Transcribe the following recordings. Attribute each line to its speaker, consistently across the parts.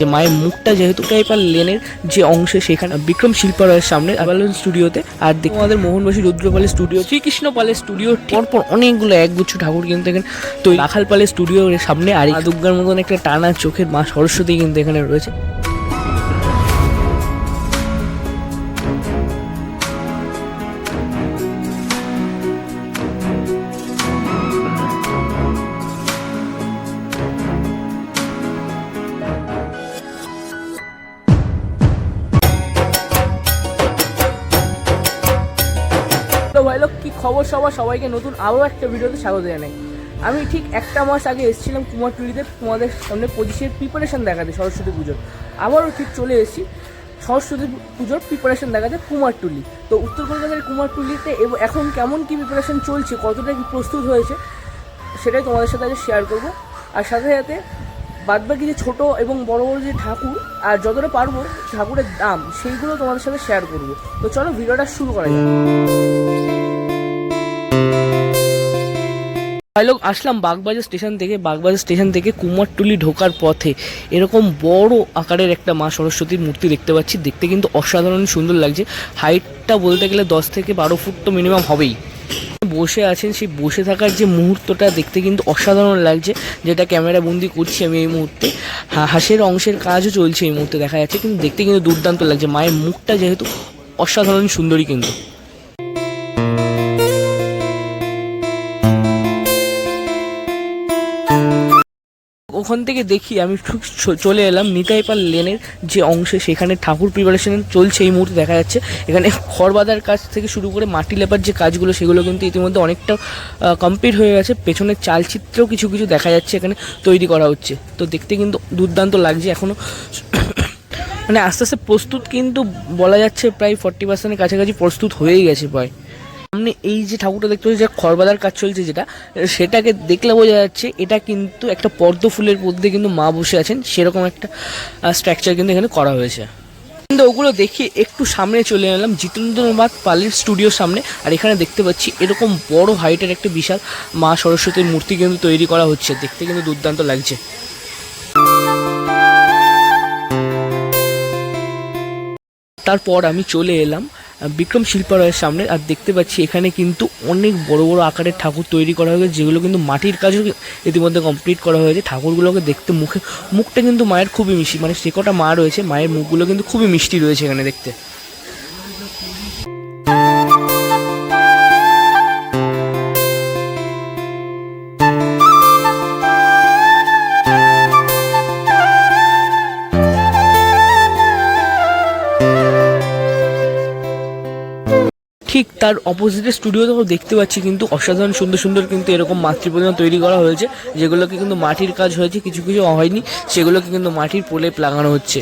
Speaker 1: যে মায়ের মুখটা যেহেতু টাইপার লেনের যে অংশে, সেখানে বিক্রম শিল্পালয়ের সামনে আবালন স্টুডিওতে আর দেখো আমাদের মোহনবাসী রুদ্রপালের স্টুডিও শ্রীকৃষ্ণ পালের স্টুডিও পরপর অনেকগুলো একগুচ্ছ ঠাকুর কিন্তু এখানে তো রাখাল পালের স্টুডিওর সামনে আর দুর্গার মতন একটা টানা চোখের মা সরস্বতী কিন্তু এখানে রয়েছে। তো ভাই লোক, কি খবর সবার? সবাইকে নতুন আরও একটা ভিডিওতে স্বাগত জানাই। আমি ঠিক একটা মাস আগে এসেছিলাম কুমারটুলিতে তোমাদের সামনে পঁচিশের প্রিপারেশন দেখাতে, সরস্বতী পুজোর। আবারও ঠিক চলে এসেছি সরস্বতী পুজোর প্রিপারেশন দেখাতে কুমারটুলি। তো উত্তর কলকাতার কুমারটুলিতে এখন কেমন কি প্রিপারেশন চলছে, কতটা কি প্রস্তুত হয়েছে, সেটাই তোমাদের সাথে আজ শেয়ার করব। আর সাথে সাথে বাদবাকি যে ছোট এবং বড় বড় যে ঠাকুর, আর যতটা পারব ঠাকুরের দাম, সেইগুলো তোমাদের সাথে শেয়ার করব। তো চলো ভিডিওটা শুরু করা যাক। লোক, আসলাম বাগবাজার স্টেশন থেকে। বাগবাজার স্টেশন থেকে কুমারটুলি ঢোকার পথে এরকম বড় আকারের একটা মা সরস্বতীর মূর্তি দেখতে পাচ্ছি। দেখতে কিন্তু অসাধারণ সুন্দর লাগছে। হাইটটা বলতে গেলে দশ থেকে বারো ফুট তো মিনিমাম হবেই। বসে আছেন, সেই বসে থাকার যে মুহূর্তটা দেখতে কিন্তু অসাধারণ লাগছে। যেটা ক্যামেরা বন্দি করছি আমি এই মুহূর্তে। হাঁসের অংশের কাজও চলছে এই মুহূর্তে দেখা যাচ্ছে। কিন্তু দেখতে কিন্তু দুর্দান্ত লাগছে। মায়ের মুখটা যেহেতু অসাধারণ সুন্দরী কিন্তু। ওখান থেকে দেখি আমি ঠিক চলে এলাম নিতাইপাল লেনের যে অংশে, সেখানে ঠাকুর প্রিপারেশন চলছে এই মুহূর্তে দেখা যাচ্ছে। এখানে খড় বাঁধার কাজ থেকে শুরু করে মাটি লেপার যে কাজগুলো, সেগুলো কিন্তু ইতিমধ্যে অনেকটা কমপ্লিট হয়ে গেছে। পেছনের চালচিত্রেও কিছু কিছু দেখা যাচ্ছে এখানে তৈরি করা হচ্ছে। তো দেখতে কিন্তু দুর্দান্ত লাগছে এখনও মানে আস্তে আস্তে প্রস্তুত কিন্তু বলা যাচ্ছে প্রায় ফর্টি পার্সেন্টের কাছাকাছি প্রস্তুত হয়েই গেছে প্রায়। সামনে এই যে ঠাকুরটা দেখতে পাচ্ছি যে খড়বাদার কাজ চলছে যেটা, সেটাকে দেখলে বোঝা যাচ্ছে এটা কিন্তু একটা পদ্ম ফুলের মধ্যে কিন্তু মা বসে আছেন। সেরকম একটা স্ট্রাকচার কিন্তু এখানে করা হয়েছে। কিন্তু ওগুলো দেখে একটু সামনে চলে এলাম, জিতেন্দ্রনাথ পালের স্টুডিওর সামনে। আর এখানে দেখতে পাচ্ছি এরকম বড় হাইটের একটা বিশাল মা সরস্বতীর মূর্তি কিন্তু তৈরি করা হচ্ছে। দেখতে কিন্তু দুর্দান্ত লাগছে। তারপর আমি চলে এলাম বিক্রম শিল্পালয়ের সামনে, আর দেখতে পাচ্ছি এখানে কিন্তু অনেক বড় বড় আকারের ঠাকুর তৈরি করা হয়েছে, যেগুলো কিন্তু মাটির কাজও ইতিমধ্যে কমপ্লিট করা হয়েছে। ঠাকুরগুলোকে দেখতে মুখে, মুখটা কিন্তু মায়ের খুবই মিষ্টি মানে সে কটা মা রয়েছে, মায়ের মুখগুলো কিন্তু খুবই মিষ্টি রয়েছে এখানে দেখতে। ঠিক অপোজিটের স্টুডিও তো দেখতে পাচ্ছি, কিন্তু অসাধারণ সুন্দর সুন্দর কিন্তু এরকম মাতৃপ্রতিমা তৈরি করা হয়েছে, যেগুলোকে কিন্তু মাটির কাজ হয়েছে, কিছু কিছু হয়নি, সেগুলোকে কিন্তু মাটির প্রলেপ লাগানো হচ্ছে।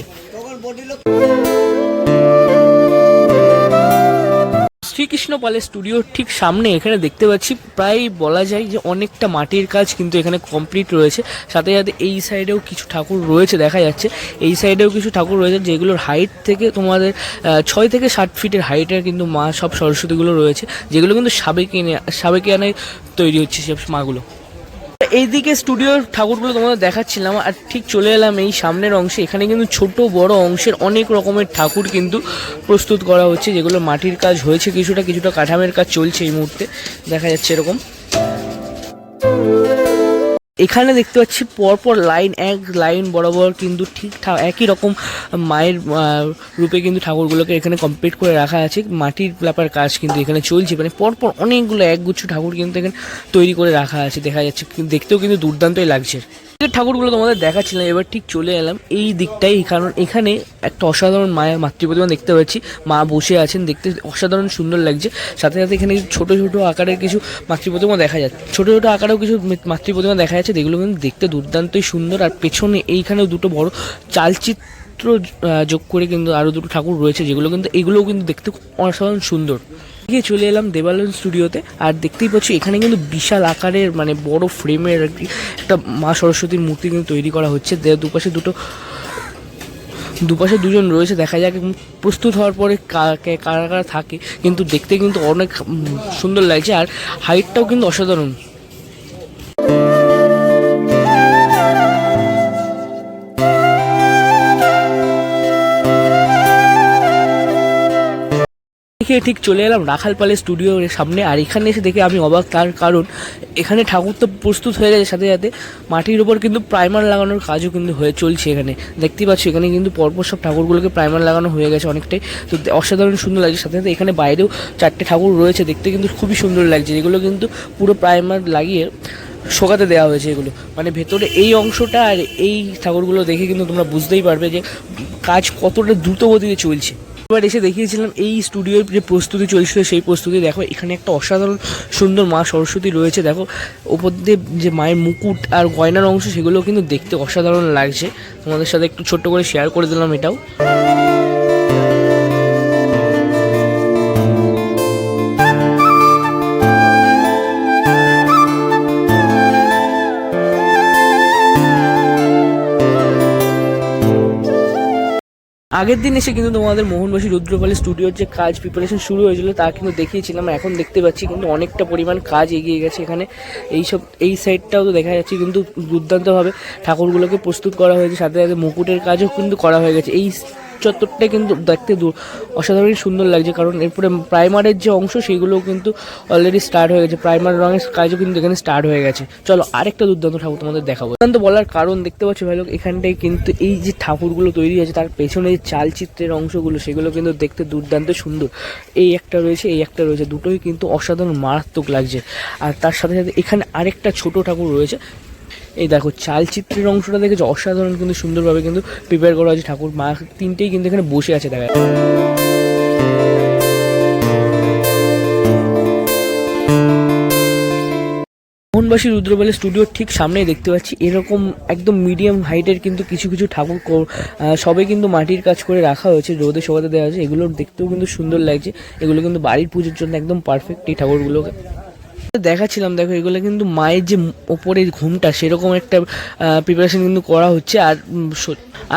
Speaker 1: শ্রীকৃষ্ণ পালের স্টুডিওর ঠিক সামনে এখানে দেখতে পাচ্ছি। প্রায় বলা যায় যে অনেকটা মাটির কাজ কিন্তু এখানে কমপ্লিট রয়েছে। সাথে সাথে এই সাইডেও কিছু ঠাকুর রয়েছে দেখা যাচ্ছে। এই সাইডেও কিছু ঠাকুর রয়েছে যেগুলোর হাইট থেকে তোমাদের ছয় থেকে ষাট ফিটের হাইটের কিন্তু মা সব সরস্বতীগুলো রয়েছে। যেগুলো কিন্তু সাবেকি সাবেকিয়ানায় তৈরি হচ্ছে সব মাগুলো এইদিকে স্টুডিওর ঠাকুরগুলো তোমাদের দেখাচ্ছিলাম আর ঠিক চলে এলাম এই সামনের অংশে। এখানে কিন্তু ছোট বড় অংশের অনেক রকমের ঠাকুর কিন্তু প্রস্তুত করা হচ্ছে, যেগুলো মাটির কাজ হয়েছে কিছুটা কিছুটা কাঠামের কাজ চলছে এই মুহূর্তে। দেখা যাচ্ছে এরকম। এখানে দেখতে পাচ্ছি পরপর লাইন, এক লাইন বরাবর কিন্তু ঠিকঠাক একই রকম মায়ের রূপে কিন্তু ঠাকুরগুলোকে এখানে কমপ্লিট করে রাখা আছে। মাটির ব্যাপার কাজ কিন্তু এখানে চলছে। মানে পরপর অনেকগুলো একগুচ্ছ ঠাকুর কিন্তু এখানে তৈরি করে রাখা আছে, দেখা যাচ্ছে। দেখতেও কিন্তু দুর্দান্তই লাগছে। এই ঠাকুরগুলো তোমাদের দেখাচ্ছিলাম, এবার ঠিক চলে এলাম এই দিকটাই। কারণ এখানে একটা অসাধারণ মায়ের মাতৃপ্রতিমা দেখতে পাচ্ছি মা বসে আছেন, দেখতে অসাধারণ সুন্দর লাগছে। সাথে সাথে এখানে ছোট ছোট আকারের কিছু মাতৃপ্রতিমা দেখা যাচ্ছে। ছোট ছোট আকারেও কিছু মাতৃপ্রতিমা দেখা যাচ্ছে। যেগুলো কিন্তু দেখতে দুর্দান্তই সুন্দর। আর পেছনে এইখানেও দুটো বড় চালচিত্র আহ, যোগ করে কিন্তু আরও দুটো ঠাকুর রয়েছে যেগুলো কিন্তু এগুলোও কিন্তু দেখতে অসাধারণ সুন্দর। গিয়ে চলে এলাম দেবালন স্টুডিওতে আর দেখতেই পাচ্ছি এখানে কিন্তু বিশাল আকারের মানে বড় ফ্রেমের একটি একটা মা সরস্বতীর মূর্তি কিন্তু তৈরি করা হচ্ছে। দুপাশে দুটো দুপাশে দুজন রয়েছে দেখা যাক প্রস্তুত হওয়ার পরে কা- কারা কারা থাকে। কিন্তু দেখতে কিন্তু অনেক সুন্দর লাগছে আর হাইটটাও কিন্তু অসাধারণ। দেখে ঠিক চলে এলাম রাখালপালের স্টুডিওর সামনে। আর এখানে এসে দেখে আমি অবাক, তার কারণ এখানে ঠাকুর তো প্রস্তুত হয়ে গেছে সাথে সাথে। মাটির উপর কিন্তু প্রাইমার লাগানোর কাজও কিন্তু হয়ে চলছে এখানে। দেখতেই পাচ্ছি, এখানে কিন্তু পরপর সব ঠাকুরগুলোকে প্রাইমার লাগানো হয়ে গেছে অনেকটাই। তো অসাধারণ সুন্দর লাগছে। সাথে সাথে এখানে বাইরেও চারটে ঠাকুর রয়েছে, দেখতে কিন্তু খুবই সুন্দর লাগছে। যেগুলো কিন্তু পুরো প্রাইমার লাগিয়ে শোকাতে দেওয়া হয়েছে এগুলো। মানে ভেতরে এই অংশটা আর এই ঠাকুরগুলো দেখে কিন্তু তোমরা বুঝতেই পারবে যে কাজ কতটা দ্রুত গতিতে চলছে। এবার এসে দেখিয়েছিলাম, এই স্টুডিওর যে প্রস্তুতি চলছিল, সেই প্রস্তুতি দেখো, এখানে একটা অসাধারণ সুন্দর মা সরস্বতী রয়েছে। দেখো, ওপর দিয়ে যে মায়ের মুকুট আর গয়নার অংশ, সেগুলো কিন্তু দেখতে অসাধারণ লাগছে। তোমাদের সাথে একটু ছোট্ট করে শেয়ার করে দিলাম এটাও। আগের দিন এসে কিন্তু তোমাদের মোহনবাসী রুদ্রপালের স্টুডিওর যে কাজ প্রিপারেশন শুরু হয়েছিল, তা কিন্তু দেখিয়েছিলাম এখন দেখতে পাচ্ছি কিন্তু অনেকটা পরিমাণ কাজ এগিয়ে গেছে এখানে। এই সব এই সাইডটাও তো দেখা যাচ্ছে কিন্তু দুর্দান্তভাবে ঠাকুরগুলোকে প্রস্তুত করা হয়েছে, সাথে সাথে মুকুটের কাজও কিন্তু করা হয়ে গেছে। এই চত্বরটা কিন্তু দেখতে দু- অসাধারণ সুন্দর লাগছে, কারণ এরপরে প্রাইমারের যে অংশ সেগুলোও কিন্তু অলরেডি স্টার্ট হয়ে গেছে, প্রাইমার রঙের কাজও কিন্তু এখানে স্টার্ট হয়ে গেছে। চলো আরেকটা দুর্দান্ত ঠাকুর তোমাদের দেখাবো। দুর্দান্ত বলার কারণ দেখতে পাচ্ছ ভাই লোক, এখানটায় কিন্তু এই যে ঠাকুরগুলো তৈরি হয়েছে, তার পেছনে যে চালচিত্রের অংশগুলো, সেগুলো কিন্তু দেখতে দুর্দান্ত সুন্দর। এই একটা রয়েছে, এই একটা রয়েছে, দুটোই কিন্তু অসাধারণ, মারাত্মক লাগছে। আর তার সাথে সাথে এখানে আরেকটা ছোট ঠাকুর রয়েছে এই দেখো চালচিত্রের অংশটা দেখেছ? অসাধারণ কিন্তু সুন্দরভাবে কিন্তু প্রিপেয়ার করা হয়েছে ঠাকুর মা তিনটেই কিন্তু এখানে বসে আছে দেখা। মোহনবাসী রুদ্রবেলের স্টুডিওর ঠিক সামনেই দেখতে পাচ্ছি। এরকম একদম মিডিয়াম হাইটের কিন্তু কিছু কিছু ঠাকুর সবে কিন্তু মাটির কাজ করে রাখা হয়েছে, রোদে শোকাতে দেওয়া হয়েছে। এগুলো দেখতেও কিন্তু সুন্দর লাগছে। এগুলো কিন্তু বাড়ির পুজোর জন্য একদম পারফেক্ট এই ঠাকুরগুলোকে। দেখাচ্ছিলাম, দেখো, এগুলো কিন্তু মায়ের যে ওপরের ঘুমটা, সেরকম একটা প্রিপারেশন কিন্তু করা হচ্ছে। আর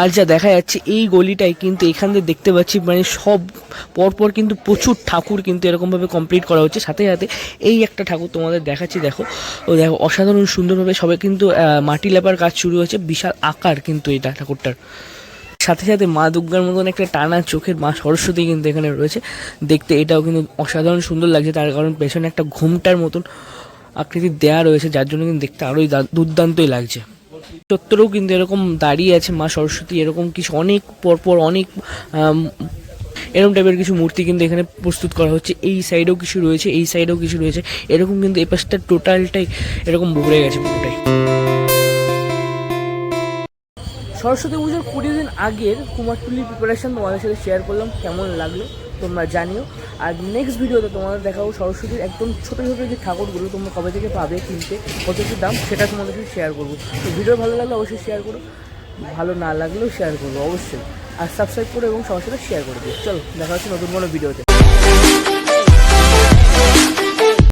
Speaker 1: আর যা দেখা যাচ্ছে, এই গলিটাই কিন্তু এখান থেকে দেখতে পাচ্ছি মানে সব, পরপর কিন্তু প্রচুর ঠাকুর কিন্তু এরকমভাবে কমপ্লিট করা হচ্ছে। সাথে সাথে এই একটা ঠাকুর তোমাদের দেখাচ্ছি, দেখো। ও, দেখো, অসাধারণ সুন্দরভাবে সবাই কিন্তু মাটি লেপার কাজ শুরু হয়েছে। বিশাল আকার কিন্তু এটা ঠাকুরটার। সাথে সাথে মা দুর্গার মতন একটা টানা চোখের মা সরস্বতী কিন্তু এখানে রয়েছে। দেখতে এটাও কিন্তু অসাধারণ সুন্দর লাগছে, তার কারণ পেছনে একটা ঘুমটার মতন আকৃতি দেয়া রয়েছে, যার জন্য কিন্তু দেখতে আরোই দুর্দান্তই লাগছে। চত্বরেও কিন্তু এরকম দাঁড়িয়ে আছে মা সরস্বতী, এরকম কিছু অনেক পরপর অনেক এরকম টাইপের কিছু মূর্তি কিন্তু এখানে প্রস্তুত করা হচ্ছে। এই সাইডেও কিছু রয়েছে, এই সাইডেও কিছু রয়েছে, এরকম কিন্তু এই পাশটা টোটালটাই এরকম ভরে গেছে পুরোটাই। সরস্বতী পুজোর কুড়ি দিন আগের কুমারটুলির প্রিপারেশন তোমাদের সাথে শেয়ার করলাম, কেমন লাগল তোমরা জানিও। আর নেক্সট ভিডিওতে তোমাদের দেখাবো সরস্বতীর একদম ছোটো ছোটো যে ঠাকুরগুলো তোমরা কবে থেকে পাবে, কিনতে, কত কি দাম, সেটা তোমাদের সাথে শেয়ার করব। তো ভিডিও ভালো লাগলে অবশ্যই শেয়ার করো, ভালো না লাগলেও শেয়ার করব, অবশ্যই। আর সাবস্ক্রাইব করো এবং সবার সাথে শেয়ার করে দিও। চলো, দেখা হচ্ছে নতুন কোনো ভিডিওতে